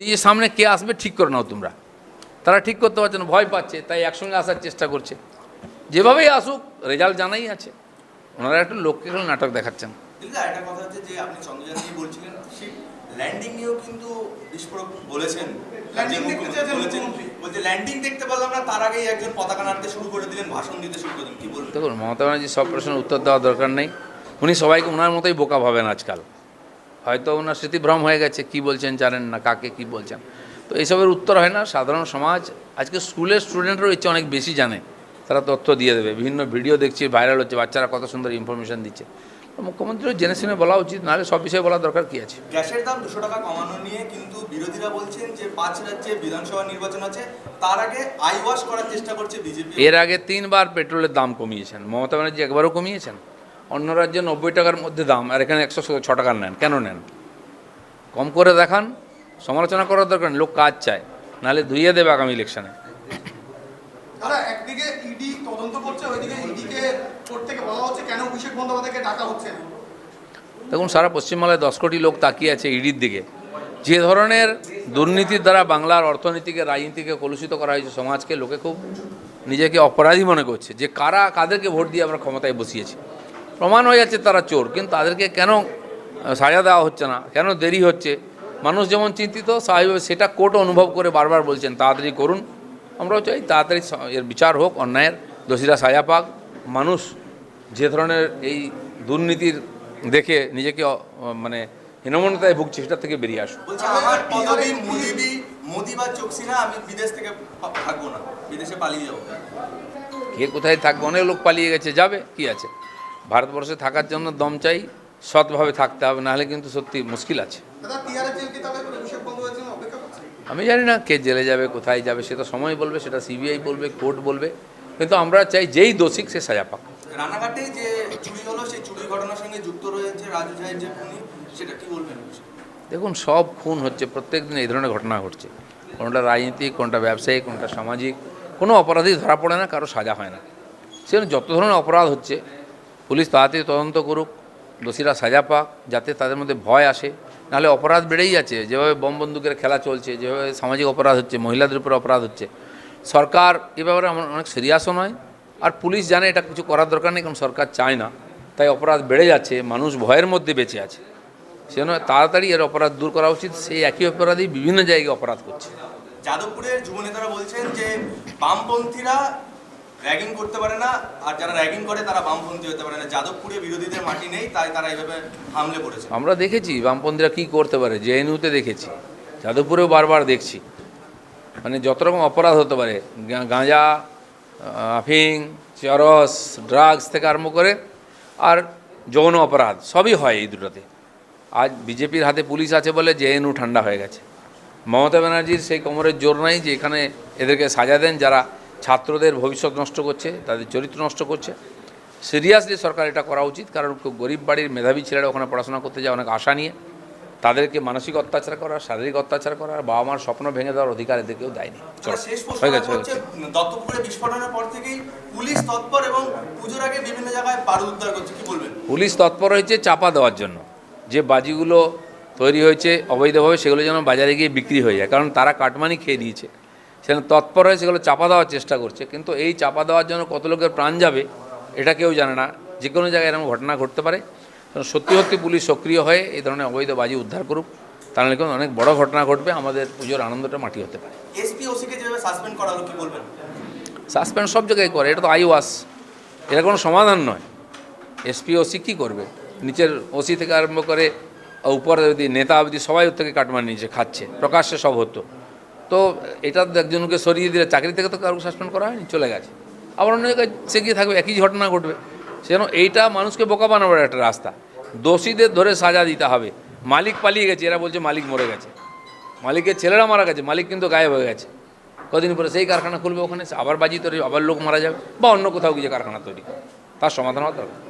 এই যে সামনে কে আসবে ঠিক করে নাও তোমরা। তারা ঠিক করতে পারছে না ভয় পাচ্ছে তাই একসঙ্গে আসার চেষ্টা করছে। যেভাবেই আসুক রেজাল্ট জানাই আছে। ওনারা একটু লোককে খেলে নাটক দেখাচ্ছেন। একটা কথা হচ্ছে যে আপনি চন্দ্রযান বলছিলেন ল্যান্ডিং নিয়েও কিন্তু বিস্ফোরক বলেছেন। Landing দেখতে বলেছেন বলছে ল্যান্ডিং দেখতে পারলাম না তার আগেই একজন পতাকা নাড়তে শুরু করে দিলেন ভাষণ দিতে শুরু করে দিলেন। কি বলবেন? দেখুন মমতা ব্যানার্জি সব প্রশ্নের উত্তর দেওয়ার দরকার নেই। উনি সবাইকে ওনার মতোই বোকা ভাবেন আজকাল। হয়তো ওনার স্মৃতিভ্রম হয়ে গেছে কি বলছেন জানেন না কাকে কি বলছেন। তো এইসবের উত্তর হয় না সাধারণ সমাজ আজকে স্কুলের স্টুডেন্টরাও ইচ্ছে অনেক বেশি জানে তারা তথ্য দিয়ে দেবে বিভিন্ন ভিডিও দেখছি ভাইরাল হচ্ছে বাচ্চারা কত সুন্দর ইনফরমেশন দিচ্ছে। তো মুখ্যমন্ত্রীও জেনে শুনে বলা উচিত নাহলে সব বিষয়ে বলা দরকার কী আছে? গ্যাসের দাম দুশো টাকা কমানো নিয়ে কিন্তু বিরোধীরা বলছেন যে পাঁচ রাজ্যে বিধানসভা নির্বাচন আছে তার আগে আই ওয়াশ করার চেষ্টা করছে বিজেপি। এর আগে তিনবার পেট্রোলের দাম কমিয়েছেন মমতা ব্যানার্জি একবারও কমিয়েছেন? অন্য রাজ্যে নব্বই টাকার মধ্যে দাম আর এখানে একশো ছ টাকার নেন কেন নেন? কম করে দেখান সমালোচনা করার দরকার নেই লোক কাজ চায় নাহলে ধুইয়ে দেবে আগামী ইলেকশনে একদিকে ইডি তদন্ত করছে ওইদিকে ইডিকে থেকে বলা হচ্ছে কেন অভিষেক বন্দ্যোপাধ্যায়কে ডাকা হচ্ছে না? দেখুন সারা পশ্চিমবাংলায় দশ কোটি লোক তাকিয়ে আছে ইডির দিকে। যে ধরনের দুর্নীতির দ্বারা বাংলার অর্থনীতিকে রাজনীতিকে কলুষিত করা হয়েছে সমাজকে লোকে খুব নিজেকে অপরাধী মনে করছে। যে কারা কাদেরকে ভোট দিয়ে আমরা ক্ষমতায় বসিয়েছি? প্রমাণ হয়ে যাচ্ছে তারা চোর কিন্তু তাদেরকে কেন সাজা দেওয়া হচ্ছে না? কেন দেরি হচ্ছে? মানুষ যেমন চিন্তিত স্বাভাবিকভাবে সেটা কোর্ট অনুভব করে বারবার বলছেন তাড়াতাড়ি করুন। আমরাও চাই তাড়াতাড়ি এর বিচার হোক অন্যায়ের। দোষীরা সাজা পাক। মানুষ যে ধরনের এই দুর্নীতির দেখে নিজেকে মানে হীনমন্যতায় ভুগছে সেটা থেকে বেরিয়ে আসুন বলছে আমার পদবি মোদিবি মোদি বা চোকসিরা আমি বিদেশ থেকে পা- থাকব না। বিদেশে পালিয়ে যাব। কে কোথায় থাকবে? অনেক লোক পালিয়ে গেছে যাবে? কি আছে? ভারতবর্ষে থাকার জন্য দম চাই সৎভাবে থাকতে হবে নাহলে কিন্তু সত্যি মুশকিল আছে। আমি জানি না কে জেলে যাবে কোথায় যাবে সেটা সময় বলবে সেটা সিবিআই বলবে কোর্ট বলবে কিন্তু আমরা চাই যেই দোষী সে সাজা পাক। রানাঘাটে যে চুরি হলো সেই চুরির ঘটনার সঙ্গে যুক্ত রয়েছে রাজু ঝায়ের যে খুনি সেটা কি বলবেন? দেখুন সব খুন হচ্ছে প্রত্যেক দিন এই ধরনের ঘটনা ঘটছে। কোনটা রাজনীতিক কোনটা ব্যবসায়ী কোনটা সামাজিক কোনো অপরাধী ধরা পড়ে না কারও সাজা হয় না। সেজন্য যত ধরনের অপরাধ হচ্ছে পুলিশ তাড়াতাড়ি তদন্ত করুক, দোষীরা সাজা পাক, যাতে তাদের মধ্যে ভয় আসে। নাহলে অপরাধ বেড়েই যাচ্ছে, যেভাবে বম বন্দুকের খেলা চলছে, যেভাবে সামাজিক অপরাধ হচ্ছে, মহিলাদের উপর অপরাধ হচ্ছে। সরকার এ ব্যাপারে অনেক সিরিয়াসও নয়। আর পুলিশ জানে এটা কিছু করার দরকার নেই, কারণ সরকার চায় না। তাই অপরাধ বেড়ে যাচ্ছে, মানুষ ভয়ের মধ্যে বেঁচে আছে। সেজন্য তাড়াতাড়ি এর অপরাধ দূর করা উচিত। সেই একই অপরাধী বিভিন্ন জায়গায় অপরাধ করছে। যাদবপুরের যুব নেতারা বলছেন যে বামপন্থীরা র্যাগিং করতে পারে না, আর যারা র্যাগিং করে তারা বামপন্থী হতে পারে না। যাদবপুরে বিরোধীদের মাটি নেই, তাই তারা এইভাবে হামলে পড়েছে। আমরা দেখেছি বামপন্থীরা কী করতে পারে, জেএনইউতে দেখেছি, যাদবপুরেও বারবার দেখছি। মানে যত রকম অপরাধ হতে পারে গাঁজা আফিং, চরস, ড্রাগস থেকে আরম্ভ করে, আর যৌন অপরাধ, সবই হয় এই দুটোতে। আজ বিজেপির হাতে পুলিশ আছে বলে জেএনইউ ঠান্ডা হয়ে গেছে। মমতা ব্যানার্জির সেই কোমরের জোর নাই যে এখানে এদেরকে সাজা দেন যারা ছাত্রদের ভবিষ্যৎ নষ্ট করছে তাদের চরিত্র নষ্ট করছে। সিরিয়াসলি সরকার এটা করা উচিত কারণ খুব গরিব বাড়ির মেধাবী ছেলেরা ওখানে পড়াশোনা করতে যায় অনেক আশা নিয়ে। তাদেরকে মানসিক অত্যাচার করা শারীরিক অত্যাচার করা বাবা মার স্বপ্ন ভেঙে দেওয়ার অধিকার দেয়নি। চলো, শেষ প্রশ্ন হয়ে গেছে হচ্ছে গেছে। দত্তপুরে বিস্ফোরণের পর থেকেই পুলিশ তৎপর এবং পুজোর আগে বিভিন্ন জায়গায় উদ্ধার করছে কি বলবেন? পুলিশ তৎপর হয়েছে চাপা দেওয়ার জন্য। যে বাজিগুলো তৈরি হয়েছে অবৈধভাবে সেগুলো যেন বাজারে গিয়ে বিক্রি হয়ে যায় কারণ তারা কাটমানি খেয়ে দিয়েছে সেখানে তৎপর হয়ে সেগুলো চাপা দেওয়ার চেষ্টা করছে। কিন্তু এই চাপা দেওয়ার জন্য কত লোকের প্রাণ যাবে এটা কেউ জানে না। যে কোনো জায়গায় এরকম ঘটনা ঘটতে পারে। কারণ সত্যি সত্যি পুলিশ সক্রিয় হয়ে এই ধরনের অবৈধ বাজি উদ্ধার করুক তাহলে কিন্তু অনেক বড় ঘটনা ঘটবে। আমাদের পুজোর আনন্দটা মাটি হতে পারে। সাসপেন্ড সব জায়গায় করে এটা তো আই ওয়াস এটা কোনো সমাধান নয়। এসপি ওসি কী করবে? নিচের ওসি থেকে আরম্ভ করে উপরে অবধি নেতা অবধি সবাই ওর থেকে কাটমান নিচে খাচ্ছে। প্রকাশ্যে সব হতো। তো এটা একজনকে সরিয়ে দিলে, চাকরি থেকে তো কারও সাসপেন্ড করা হয়নি, চলে গেছে। আবার অন্য জায়গায় সে গিয়ে থাকবে, একই ঘটনা ঘটবে। সেজন্য এইটা মানুষকে বোকা বানাবার একটা রাস্তা। দোষীদের ধরে সাজা দিতে হবে। মালিক পালিয়ে গেছে, এরা বলছে মালিক মরে গেছে। মালিকের ছেলেরা মারা গেছে, মালিক কিন্তু গায়েব হয়ে গেছে। কদিন পরে সেই কারখানা খুলবে ওখানে, আবার বাজি তৈরি আবার লোক মারা যাবে, বা অন্য কোথাও গিয়ে কারখানা তৈরি তার সমাধান হওয়া দরকার।